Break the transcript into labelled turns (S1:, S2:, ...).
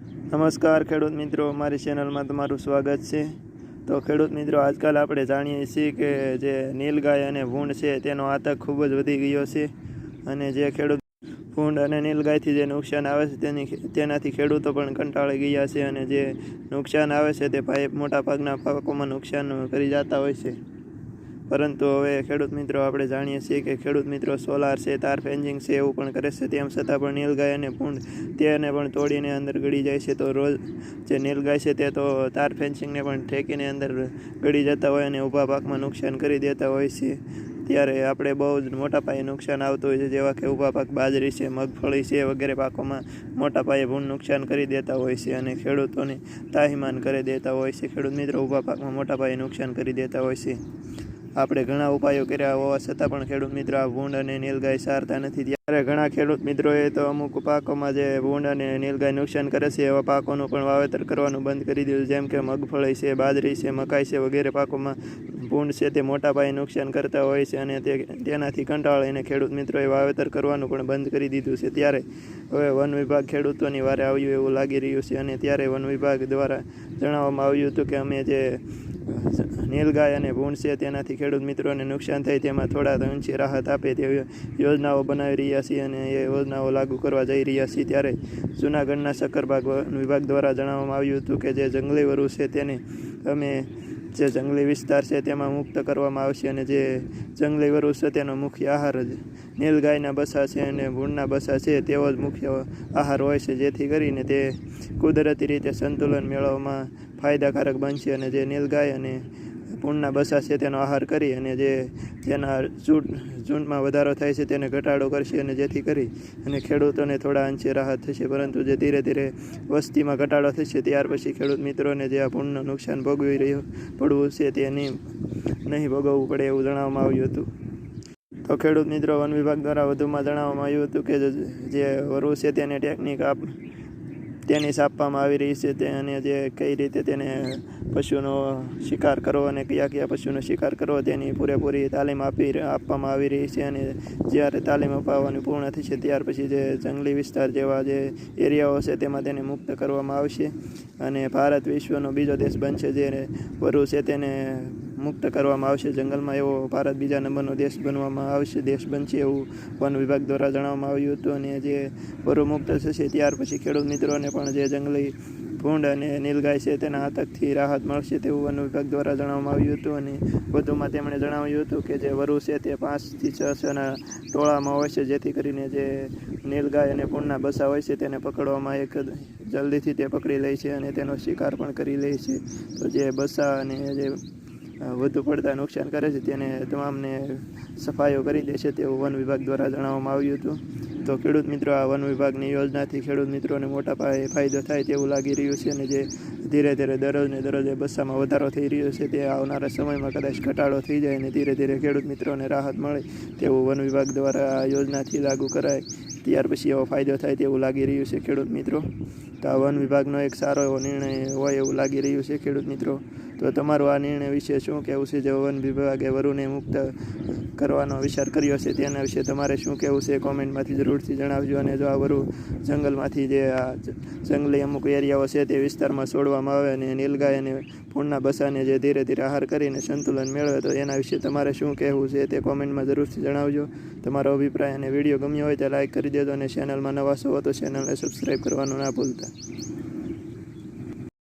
S1: નમસ્કાર ખેડૂત મિત્રો મારી ચેનલમાં તમારું સ્વાગત છે. તો ખેડૂત મિત્રો, આજકાલ આપણે જાણીએ છીએ કે જે નીલગાય અને ભૂંડ છે, તેનો આતંક ખૂબ જ વધી ગયો છે અને જે ખેડૂત ભૂંડ અને નીલગાયથી જે નુકસાન આવે છે, તેની તેનાથી ખેડૂતો પણ કંટાળી ગયા છે અને જે નુકસાન આવે છે, તે ભાઈ મોટા ભાગના પાકોમાં નુકસાન કરી જતા હોય છે. પરંતુ હવે ખેડૂત મિત્રો આપણે જાણીએ છીએ કે ખેડૂત મિત્રો સોલાર છે, તાર ફેન્જિંગ છે, એવું પણ કરે છે. તેમ છતાં પણ નીલગાય અને ભૂંડ તેને પણ તોડીને અંદર ગળી જાય છે. તો રોજ જે નીલગાય છે તે તો તાર ફેન્સિંગને પણ ઠેકીને અંદર ગળી જતા હોય અને ઊભા પાકમાં નુકસાન કરી દેતા હોય છે. ત્યારે આપણે બહુ જ મોટા પાયે નુકસાન આવતું હોય છે, જેવા કે ઊભા પાક બાજરી છે, મગફળી છે વગેરે પાકોમાં મોટા પાયે ભૂંડ નુકસાન કરી દેતા હોય છે અને ખેડૂતોને તાહીમાન કરી દેતા હોય છે. ખેડૂત મિત્રો ઊભા પાકમાં મોટા પાયે નુકસાન કરી દેતા હોય છે. આપણે ઘણા ઉપાયો કર્યા હોવા છતાં પણ ખેડૂત મિત્રો આ ભૂંડ અને નીલગાય સારતા નથી. ત્યારે ઘણા ખેડૂત મિત્રોએ તો અમુક પાકોમાં જે ભૂંડ અને નીલગાય નુકસાન કરે છે એવા પાકોનું પણ વાવેતર કરવાનું બંધ કરી દીધું જેમ કે મગફળી છે, બાજરી છે, મકાઈ છે વગેરે પાકોમાં ભૂંડ છે તે મોટા પાયે નુકસાન કરતા હોય છે અને તે તેનાથી કંટાળીને ખેડૂત મિત્રોએ વાવેતર કરવાનું પણ બંધ કરી દીધું છે. ત્યારે હવે વન વિભાગ ખેડૂતોની વારે આવ્યું એવું લાગી રહ્યું છે અને ત્યારે વન વિભાગ દ્વારા જણાવવામાં આવ્યું હતું કે અમે જે નીલગાય અને ભૂંડ છે તેનાથી ખેડૂત મિત્રોને નુકસાન થાય તેમાં થોડા અંશે રાહત આપે તેવી યોજનાઓ બનાવી રહ્યા છીએ અને એ યોજનાઓ લાગુ કરવા જઈ રહ્યા છીએ ત્યારે જૂનાગઢના સક્કરબાગ વિભાગ દ્વારા જણાવવામાં આવ્યું હતું કે જે જંગલી વરુ છે તેને અમે, જે જંગલી વિસ્તાર છે તેમાં મુક્ત કરવામાં આવશે અને જે જંગલી વરુ છે તેનો મુખ્ય આહાર જ નીલગાયના બસા છે અને ભૂણના બસા છે તેવો જ મુખ્ય આહાર હોય છે જેથી કરીને તે કુદરતી રીતે સંતુલન મેળવવામાં ફાયદાકારક બનશે અને જે નીલગાય અને પૂણના બસા છે તેનો આહાર કરી અને જે જેના ઝૂંટ ઝૂંટમાં વધારો થાય છે તેને ઘટાડો કરશે અને જેથી કરી અને ખેડૂતોને થોડા અંશે રાહત થશે. પરંતુ જે ધીરે ધીરે વસ્તીમાં ઘટાડો થશે ત્યાર પછી ખેડૂત મિત્રોને જે આ પૂણનું નુકસાન ભોગવી રહ્યું પડવું છે તે નહીં નહીં ભોગવવું પડે એવું જણાવવામાં આવ્યું હતું. તો ખેડૂત મિત્રો વન વિભાગ દ્વારા વધુમાં જણાવવામાં આવ્યું હતું કે જે વરુ છે તેને ટેકનિક આપ તેની આપવામાં આવી રહી છે. તે અને જે કઈ રીતે તેને પશુનો શિકાર કરવો અને કયા કયા પશુનો શિકાર કરવો, તેની પૂરેપૂરી તાલીમ આપી આપવામાં આવી રહી છે અને જ્યારે તાલીમ અપાવવાની પૂર્ણ થશે ત્યાર પછી જે જંગલી વિસ્તાર જેવા જે એરિયાઓ છે, તેમાં તેને મુક્ત કરવામાં આવશે અને ભારત વિશ્વનો બીજો દેશ બનશે, જે વરુ છે, તેને મુક્ત કરવામાં આવશે. જંગલમાં એવો ભારત બીજા નંબરનો દેશ બનવામાં આવશે. દેશ બનશે એવું વન વિભાગ દ્વારા જણાવવામાં આવ્યું હતું અને જે વરુ મુક્ત થશે ત્યાર પછી ખેડૂત મિત્રોને પણ જે જંગલી ભૂંડ અને નીલગાય છે તેના આતકથી રાહત મળશે તેવું વન વિભાગ દ્વારા જણાવવામાં આવ્યું હતું અને વધુમાં તેમણે જણાવ્યું હતું કે જે વરુ છે તે પાંચથી છ છના ટોળામાં હોય છે, જેથી કરીને જે નીલગાય અને ભૂંડના બસા હોય છે તેને પકડવામાં એક જલ્દીથી તે પકડી લે છે અને તેનો શિકાર પણ કરી લે છે. તો જે બસા અને જે વધુ પડતા નુકસાન કરે છે તેને તમામને સફાઈઓ કરી દેશે તેવું વન વિભાગ દ્વારા જણાવવામાં આવ્યું હતું. તો ખેડૂત મિત્રો, આ વન વિભાગની યોજનાથી ખેડૂત મિત્રોને મોટા પાયે ફાયદો થાય તેવું લાગી રહ્યું છે અને જે ધીરે ધીરે દરરોજને દરરોજ બસ્સામાં વધારો થઈ રહ્યો છે તે આવનારા સમયમાં કદાચ ઘટાડો થઈ જાય અને ધીરે ધીરે ખેડૂત મિત્રોને રાહત મળે તેવું વન વિભાગ દ્વારા આ યોજનાથી લાગુ કરાય. ત્યાર પછી એવો ફાયદો થાય તેવું લાગી રહ્યું છે ખેડૂત મિત્રો. તો આ વન વિભાગનો એક સારો એવો નિર્ણય હોય એવું લાગી રહ્યું છે ખેડૂત મિત્રો. તો તમારું આ નિર્ણય વિશે શું કહેવું છે? જે વન વિભાગે વરુને મુક્ત કરવાનો વિચાર કર્યો છે તેના વિશે તમારે શું કહેવું છે? કોમેન્ટમાંથી જરૂરથી જણાવજો અને જો આ વરુ જંગલમાંથી જે આ જંગલી અમુક એરિયાઓ છે તે વિસ્તારમાં છોડવામાં આવે અને નીલગાય અને પૂર્ણના બસાને જે ધીરે ધીરે આહાર કરીને સંતુલન મેળવે, તો એના વિશે તમારે શું કહેવું છે તે કોમેન્ટમાં જરૂરથી જણાવજો. તમારો અભિપ્રાય અને વીડિયો ગમ્યો હોય તો લાઈક કરી દેજો અને ચેનલમાં નવા છો. તો ચેનલને સબસ્ક્રાઈબ કરવાનું ના ભૂલતા.